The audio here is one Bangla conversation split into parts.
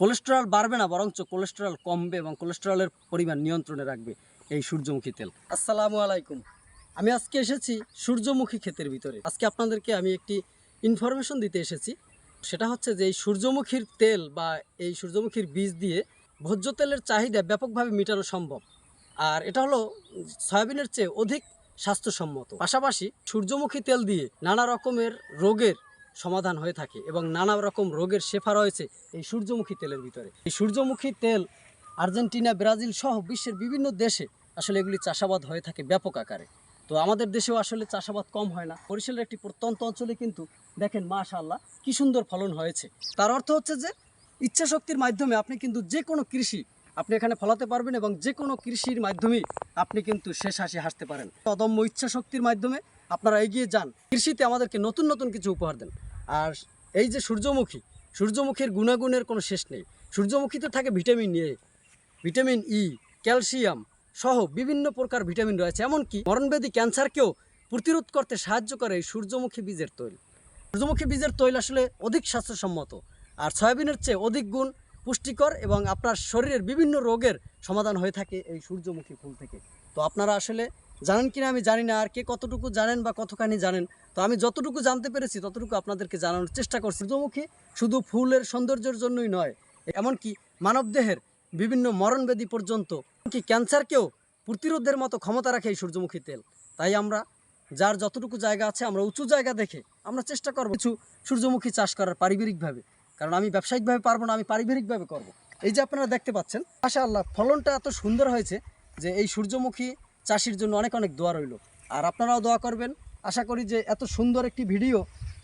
কোলেস্টেরল বাড়বে না, বরঞ্চ কোলেস্টেরল কমবে এবং কোলেস্টেরলের পরিমাণ নিয়ন্ত্রণে রাখবে এই সূর্যমুখী তেল। আসসালামু আলাইকুম। আমি আজকে এসেছি সূর্যমুখী ক্ষেতের ভিতরে। আজকে আপনাদেরকে আমি একটি ইনফরমেশন দিতে এসেছি। সেটা হচ্ছে যে এই সূর্যমুখীর তেল বা এই সূর্যমুখীর বীজ দিয়ে ভোজ্য তেলের চাহিদা ব্যাপকভাবে মেটানো সম্ভব। আর এটা হলো সয়াবিনের চেয়ে অধিক স্বাস্থ্যসম্মত। পাশাপাশি সূর্যমুখী তেল দিয়ে নানা রকমের রোগের সমাধান হয়ে থাকে এবং নানা রকম রোগের শেফা রয়েছে এই সূর্যমুখী তেলের ভিতরে। এই সূর্যমুখী তেল আর্জেন্টিনা, ব্রাজিল সহ বিশ্বের বিভিন্ন দেশে আসলে এগুলি চাষাবাদ হয়ে থাকে ব্যাপক আকারে। তো আমাদের দেশেও আসলে চাষাবাদ কম হয় না। বরিশালের একটি প্রত্যন্ত অঞ্চলে কিন্তু দেখেন মাশাআল্লাহ কি সুন্দর ফলন হয়েছে। তার অর্থ হচ্ছে যে ইচ্ছা শক্তির মাধ্যমে আপনি কিন্তু যে কোনো কৃষি আপনি এখানে ফলাতে পারবেন এবং যে কোনো কৃষির মাধ্যমেই আপনি কিন্তু শেষ হাসি হাসতে পারেন। অদম্য ইচ্ছা শক্তির মাধ্যমে আপনারা এগিয়ে যান। কৃষিতে আমাদেরকে নতুন নতুন কিছু উপহার দেন। আর এই যে সূর্যমুখী, সূর্যমুখীর গুণাগুণের কোনো শেষ নেই। সূর্যমুখীতে থাকে vitamin A, vitamin E, calcium সহ বিভিন্ন প্রকার ভিটামিন রয়েছে। এমনকি মরণব্যাধি ক্যান্সারকেও প্রতিরোধ করতে সাহায্য করে এই সূর্যমুখী বীজের তৈল। সূর্যমুখী বীজের তৈল আসলে অধিক স্বাস্থ্যসম্মত আর সয়াবিনের চেয়ে অধিক গুণ পুষ্টিকর এবং আপনার শরীরের বিভিন্ন রোগের সমাধান হয়ে থাকে এই সূর্যমুখী ফুল থেকে। তো আপনারা আসলে জানেন কিনা আমি জানি না আর কে কতটুকু জানেন বা কতখানি জানেন। তো আমি যতটুকু জানতে পেরেছি ততটুকু আপনাদেরকে জানানোর চেষ্টা করছি। সূর্যমুখী শুধু ফুলের সৌন্দর্যের জন্যই নয়, এমনকি মানবদেহের বিভিন্ন মরণব্যাধি পর্যন্ত, এমনকি ক্যান্সারকেও প্রতিরোধের মতো ক্ষমতা রাখে এই সূর্যমুখী তেল। তাই আমরা, যার যতটুকু জায়গা আছে, আমরা উঁচু জায়গা দেখে আমরা চেষ্টা করব কিছু সূর্যমুখী চাষ করার পারিবারিকভাবে। কারণ আমি ব্যবসায়িকভাবে পারব না, আমি পারিবারিকভাবে করব। এই যে আপনারা দেখতে পাচ্ছেন আশা আল্লাহ ফলনটা এত সুন্দর হয়েছে যে এই সূর্যমুখী চাষির জন্য অনেক অনেক দোয়া রইল। আর আপনারাও দোয়া করবেন। আশা করি যে এত সুন্দর একটি ভিডিও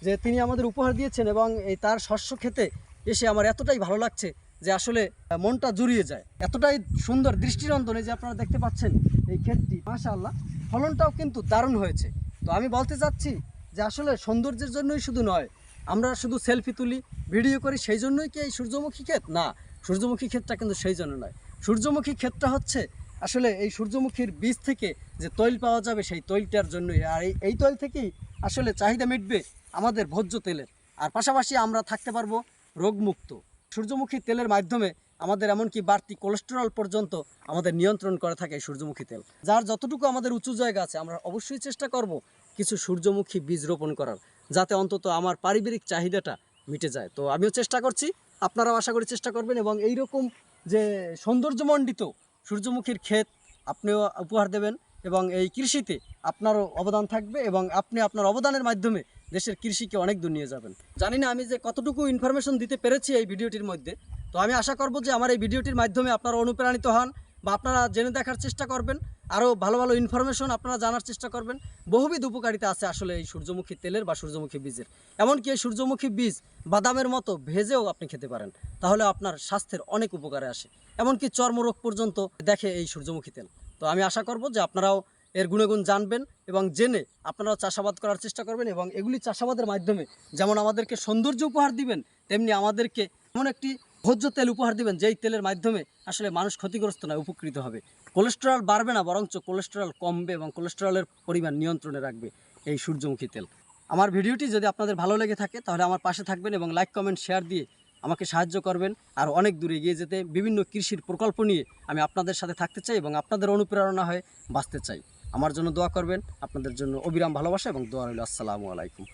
যে তিনি আমাদের উপহার দিয়েছেন এবং এই তার শস্য খেতে এসে আমার এতটাই ভালো লাগছে যে আসলে মনটা জুড়িয়ে যায়। এতটাই সুন্দর দৃষ্টিনন্দন যে আপনারা দেখতে পাচ্ছেন এই ক্ষেতটি। মাশা আল্লাহ ফলনটাও কিন্তু দারুণ হয়েছে। তো আমি বলতে চাচ্ছি যে আসলে সৌন্দর্যের জন্যই শুধু নয়, আমরা শুধু সেলফি তুলি, ভিডিও করি, সেই জন্যই কি এই সূর্যমুখী ক্ষেত? না, সূর্যমুখী ক্ষেতটা কিন্তু সেই জন্য নয়। সূর্যমুখী ক্ষেতটা হচ্ছে আসলে এই সূর্যমুখীর বীজ থেকে যে তৈল পাওয়া যাবে সেই তৈলটার জন্যই। আর এই তৈল থেকেই আসলে চাহিদা মিটবে আমাদের ভোজ্য তেলের। আর পাশাপাশি আমরা থাকতে পারব রোগমুক্ত। সূর্যমুখী তেলের মাধ্যমে আমাদের এমনকি বাড়তি কোলেস্টেরল পর্যন্ত আমাদের নিয়ন্ত্রণ করে থাকে সূর্যমুখী তেল। যার যতটুকু আমাদের উঁচু জায়গা আছে, আমরা অবশ্যই চেষ্টা করব কিছু সূর্যমুখী বীজ রোপণ করার, যাতে অন্তত আমার পারিবারিক চাহিদাটা মিটে যায়। তো আমিও চেষ্টা করছি, আপনারাও আশা করি চেষ্টা করবেন এবং এই রকম যে সৌন্দর্যমণ্ডিত সূর্যমুখীর ক্ষেত আপনিও উপহার দেবেন এবং এই কৃষিতে আপনারও অবদান থাকবে এবং আপনি আপনার অবদানের মাধ্যমে দেশের কৃষিকে অনেক দূর নিয়ে যাবেন। জানি না আমি যে কতটুকু ইনফরমেশন দিতে পেরেছি এই ভিডিওটির মধ্যে, তো আমি আশা করব যে আমার এই ভিডিওটির মাধ্যমে আপনারা অনুপ্রাণিত হন বা আপনারা জেনে দেখার চেষ্টা করবেন, আরও ভালো ভালো ইনফরমেশন আপনারা জানার চেষ্টা করবেন। বহুবিধ উপকারিতা আছে আসলে এই সূর্যমুখী তেলের বা সূর্যমুখী বীজের। এমনকি এই সূর্যমুখী বীজ বাদামের মতো ভেজেও আপনি খেতে পারেন। তাহলে আপনার স্বাস্থ্যের অনেক উপকারে আসে। এমনকি চর্মরোগ পর্যন্ত দেখে এই সূর্যমুখী তেল। তো আমি আশা করব যে আপনারাও এর গুণগুণ জানবেন এবং জেনে আপনারাও চাষাবাদ করার চেষ্টা করবেন এবং এগুলি চাষাবাদের মাধ্যমে যেমন আমাদেরকে সৌন্দর্য উপহার দিবেন, তেমনি আমাদেরকে এমন একটি ভোজ্য তেল উপহার দিবেন, যেই তেলের মাধ্যমে আসলে মানুষ ক্ষতিগ্রস্ত নয়, উপকৃত হবে। কোলেস্টেরল বাড়বে না, বরঞ্চ কোলেস্টেরল কমবে এবং কোলেস্টেরলের পরিমাণ নিয়ন্ত্রণে রাখবে এই সূর্যমুখী তেল। আমার ভিডিওটি যদি আপনাদের ভালো লেগে থাকে, তাহলে আমার পাশে থাকবেন এবং লাইক, কমেন্ট, শেয়ার দিয়ে আমাকে সাহায্য করবেন আর অনেক দূরে এগিয়ে যেতে বিভিন্ন কৃষির প্রকল্প নিয়ে আমি আপনাদের সাথে থাকতে চাই এবং আপনাদের অনুপ্রেরণা হয়ে বাঁচতে চাই। আমার জন্য দোয়া করবেন, আপনাদের জন্য অবিরাম ভালোবাসা এবং দোয়া রইল, আসসালামু আলাইকুম।